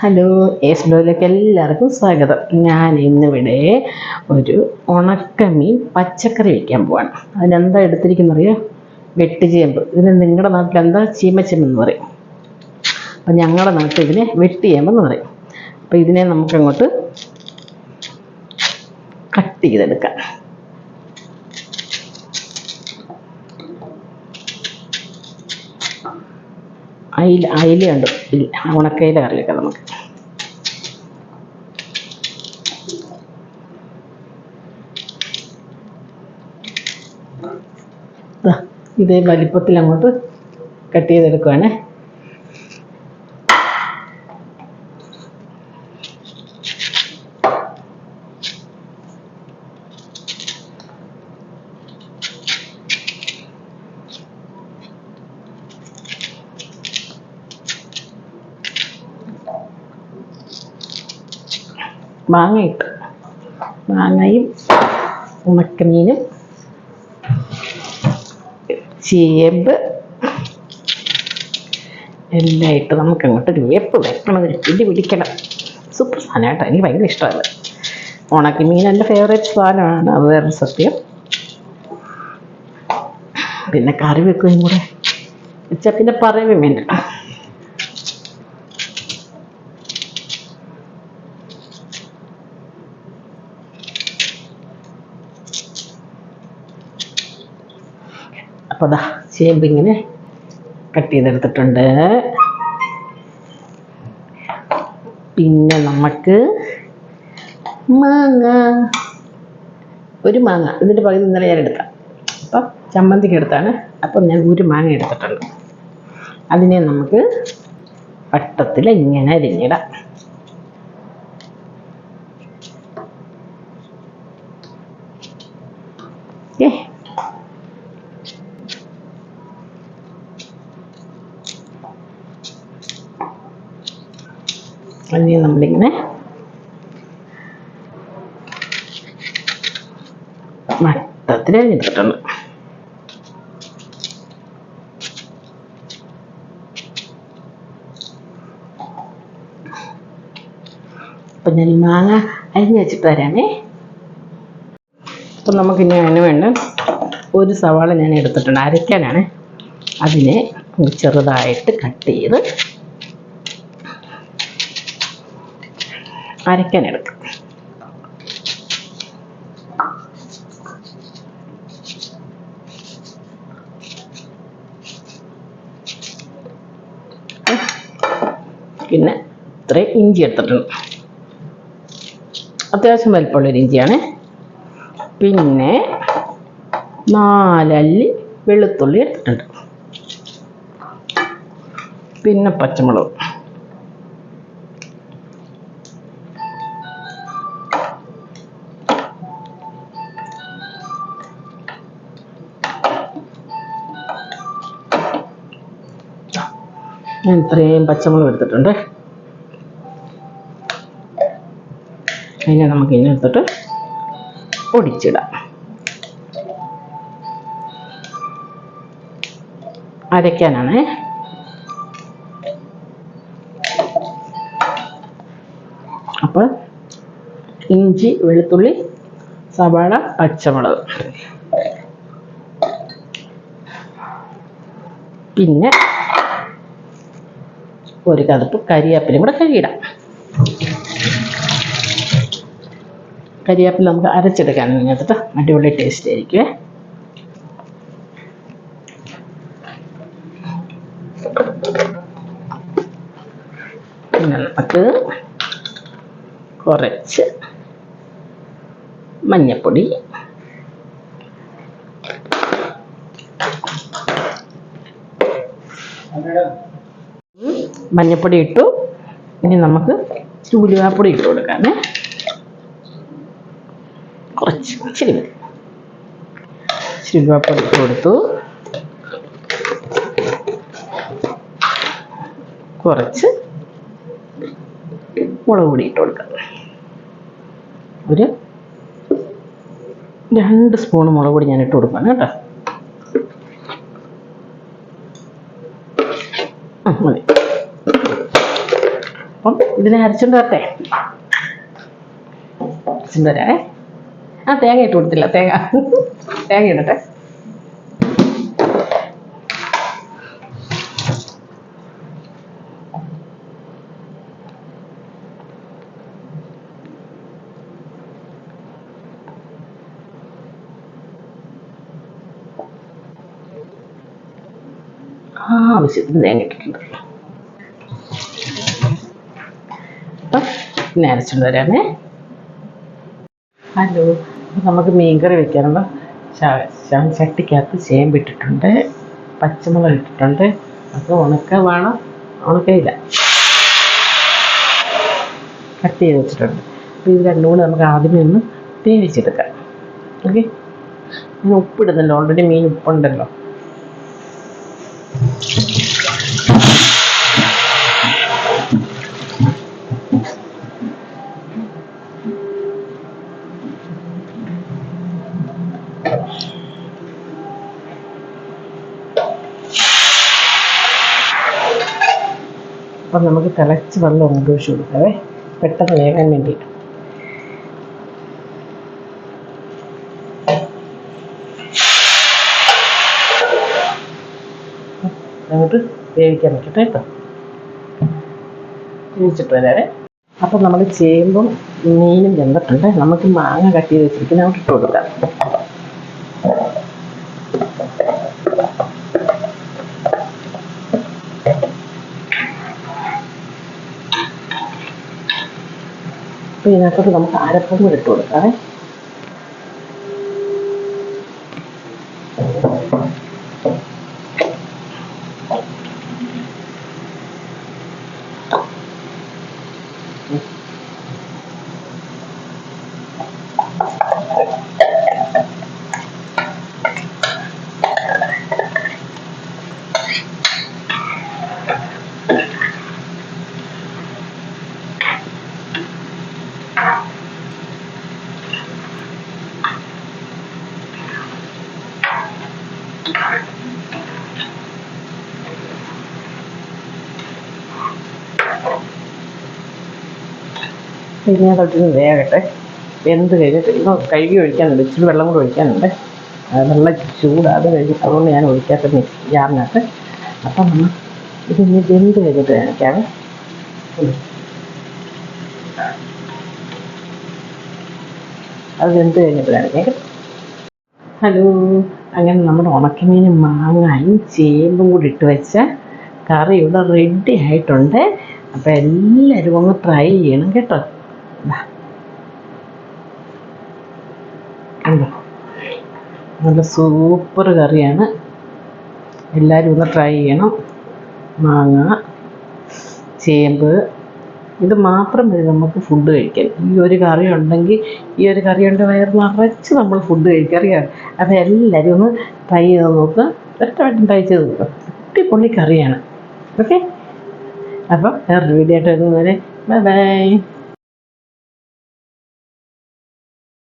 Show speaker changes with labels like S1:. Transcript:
S1: Hello S ബ്ലോയിലേക്ക് എല്ലാവർക്കും സ്വാഗതം. ഞാൻ ഇന്നിവിടെ ഒരു ഉണക്കമീൻ പച്ചക്കറി വയ്ക്കാൻ പോവാണ്. അതിനെന്താ എടുത്തിരിക്കുന്ന അറിയാം വെട്ടുചേമ്പ്. ഇതിന് നിങ്ങളുടെ നാട്ടിൽ എന്താ ചീമച്ചെമ്പെന്ന് പറയും. അപ്പം ഞങ്ങളുടെ നാട്ടിൽ ഇതിനെ വെട്ടിയേമ്പെന്ന് പറയും. അപ്പം ഇതിനെ നമുക്കങ്ങോട്ട് കട്ട് ചെയ്തെടുക്കാം. അയില അയിലയുണ്ട് ഇല്ല ഉണക്കയില കറി വെക്കാം നമുക്ക് ഇതേ വലിപ്പത്തിൽ അങ്ങോട്ട് കട്ട് ചെയ്തെടുക്കുവാണേ. മാങ്ങ ഇട്ട് മാങ്ങയും ഉണക്കമീനും ചേമ്പ് എല്ലാം ഇട്ട് നമുക്ക് അങ്ങോട്ട് ഒരു വേപ്പ് വെക്കണം ഒരു പിടി പിടിക്കണം. സൂപ്പർ സാധനം കേട്ടോ എനിക്ക് ഭയങ്കര ഇഷ്ടമാണ്. ഉണക്കമീൻ എന്റെ ഫേവറേറ്റ് സാധനമാണ്. അത് വേറെ സത്യം. പിന്നെ കറി വെക്കുകയും കൂടെ. ഉച്ച പിന്നെ പറയുകയും വേണ്ട. അപ്പോൾ ദാ ചേമ്പ് ഇങ്ങനെ കട്ട് ചെയ്തെടുത്തിട്ടുണ്ട്. പിന്നെ നമുക്ക് മാങ്ങ. ഒരു മാങ്ങ. എന്നിട്ട് പകുതി ഇന്നലെ ഞാൻ എടുക്കാം അപ്പം ചമ്മന്തിക്ക് എടുത്താണ്. അപ്പം ഞാൻ ഒരു മാങ്ങ എടുത്തിട്ടുണ്ട്. അതിനെ നമുക്ക് വട്ടത്തിൽ ഇങ്ങനെ അരിഞ്ഞിടാം. ഏ അതിനെ നമ്മളിങ്ങനെ മട്ടത്തിൽ അരിഞ്ഞിട്ടുണ്ട് അപ്പം ഞാൻ മാങ്ങ അരിഞ്ഞ് വെച്ചിട്ട് തരാമേ അപ്പം നമുക്കിനി അതിന് വേണ്ട ഒരു സവാള ഞാൻ എടുത്തിട്ടുണ്ട്. അരയ്ക്കാനാണ്. അതിനെ ചെറുതായിട്ട് കട്ട് ചെയ്ത് അരയ്ക്കാൻ എടുക്കുക പിന്നെ ഇത്രയും ഇഞ്ചി എടുത്തിട്ടുണ്ട്. അത്യാവശ്യം വലിപ്പമുള്ളൊരു ഇഞ്ചിയാണ്. പിന്നെ നാലല്ലി വെളുത്തുള്ളി എടുത്തിട്ടുണ്ട്. പിന്നെ പച്ചമുളക്. ഞാൻ ഇത്രയും പച്ചമുളക് എടുത്തിട്ടുണ്ട്. അതിനെ നമുക്ക് ഇനി എടുത്തിട്ട് പൊടിച്ചിടാം. അരയ്ക്കാനാണ്. അപ്പോൾ ഇഞ്ചി വെളുത്തുള്ളി സവാള പച്ചമുളക്. പിന്നെ ഒരു കതപ്പ് കരിയാപ്പിലും കൂടെ കഴുകിയിടാം. കരിയാപ്പിൽ നമുക്ക് അരച്ചെടുക്കാൻ ഇതിനകത്ത് അടിപൊളി ടേസ്റ്റ് ആയിരിക്കുമേ പിന്നെ നമുക്ക് കുറച്ച് മഞ്ഞപ്പൊടി മഞ്ഞപ്പൊടി ഇട്ടു. ഇനി നമുക്ക് ചൂലുവാപ്പൊടി ഇട്ട് കൊടുക്കാമേ. കുറച്ച് ഇച്ചിരി മതി. ചുരുവാപ്പൊടി ഇട്ട് കൊടുത്തു. കുറച്ച് മുളക് പൊടി ഇട്ട് കൊടുക്കാം. ഒരു രണ്ട് സ്പൂൺ മുളക് പൊടി ഞാൻ ഇട്ട് കൊടുക്കാം കേട്ടോ. മതി. അപ്പം ഇതിനെ അരച്ചുകൊണ്ട് വരട്ടെ. അരച്ചുകൊണ്ട് ആ തേങ്ങ ഇട്ട് കൊടുത്തില്ല. തേങ്ങ. തേങ്ങ ഇടട്ടെ. ആവശ്യത്തിന് തേങ്ങ ഇട്ടിട്ടുണ്ട്. പിന്നെ അരച്ചുകൊണ്ട് വരാമേ. ഹലോ നമുക്ക് മീൻകറി വെക്കാനുള്ള ചട്ടിക്കകത്ത് ചേമ്പിട്ടിട്ടുണ്ട് പച്ചമുളക് ഇട്ടിട്ടുണ്ട്. അത് ഉണക്ക വേണം ഉണക്കയില്ല കട്ട് ചെയ്ത് വെച്ചിട്ടുണ്ട്. അപ്പോൾ ഇത് രണ്ടും കൂടെ നമുക്ക് ആദ്യമേ ഒന്ന് വേവിച്ചെടുക്കാം. ഓക്കെ? ഇനി ഉപ്പിടുന്നല്ലോ ഓൾറെഡി മീൻ ഉപ്പുണ്ടല്ലോ. അപ്പം നമുക്ക് തിളച്ച് വെള്ളം ഒഴിച്ച് കൊടുക്കാവേ. പെട്ടെന്ന് വേകാൻ വേണ്ടിയിട്ട്. അങ്ങോട്ട് വേവിക്കാൻ വെക്കട്ടെ കേട്ടോ. വേവിച്ചിട്ട് വരാവേ. അപ്പം നമ്മൾ ചേമ്പും മീനും വെന്തിട്ടുണ്ട്. നമുക്ക് മാങ്ങ കട്ട് ചെയ്ത് വെച്ചിരിക്കുന്ന അങ്ങോട്ട് ഇട്ട് കൊടുക്കാം. അപ്പോൾ ഇതിനകത്തോട്ട് നമുക്ക് അരപ്പം കൂടി ഇട്ട് കൊടുക്കാവേ പിന്നെ തൊട്ടിന് വേകട്ടെ വെന്ത് കഴിഞ്ഞിട്ട് ഇപ്പോൾ കഴുകി ഒഴിക്കാനുണ്ട് ഇച്ചിരി വെള്ളം കൂടെ ഒഴിക്കാനുണ്ട്. നല്ല ചൂട് കഴിഞ്ഞ് അതുകൊണ്ട് ഞാൻ ഒഴിക്കാത്ത മിക്സ് അപ്പം നമ്മൾ ഇത് ഇനി വെന്ത് കഴിഞ്ഞിട്ട് കാണിക്കാവേ. അത് വെന്ത് കഴിഞ്ഞിട്ട് കാണിക്കാം ഹലോ. അങ്ങനെ നമ്മുടെ ഉണക്കമീൻ മാങ്ങായും ചേമ്പും കൂടി ഇട്ട് വെച്ച കറി ഇവിടെ റെഡി ആയിട്ടുണ്ട്. അപ്പോൾ എല്ലാവരും ഒന്ന് ട്രൈ ചെയ്യണം കേട്ടോ. നല്ല സൂപ്പർ കറിയാണ്. എല്ലാവരും ഒന്ന് ട്രൈ ചെയ്യണം. മാങ്ങ ചേമ്പ് ഇത് മാത്രം മതി നമുക്ക് ഫുഡ് കഴിക്കാൻ. ഈ ഒരു കറി ഉണ്ടെങ്കിൽ ഈ ഒരു കറി കൊണ്ട് വയറ് നിറച്ച് നമ്മൾ ഫുഡ് കഴിക്കുക അറിയാം? അപ്പോൾ എല്ലാവരും ഒന്ന് ട്രൈ ചെയ്ത് നോക്കുക ഒറ്റവട്ടം ട്രൈ ചെയ്ത് നോക്കുക അടിപൊളി കറിയാണ്. ഓക്കെ അപ്പം വേറൊരു വീഡിയോ ആയിട്ട് വരുന്നവരെ ബൈ ബൈ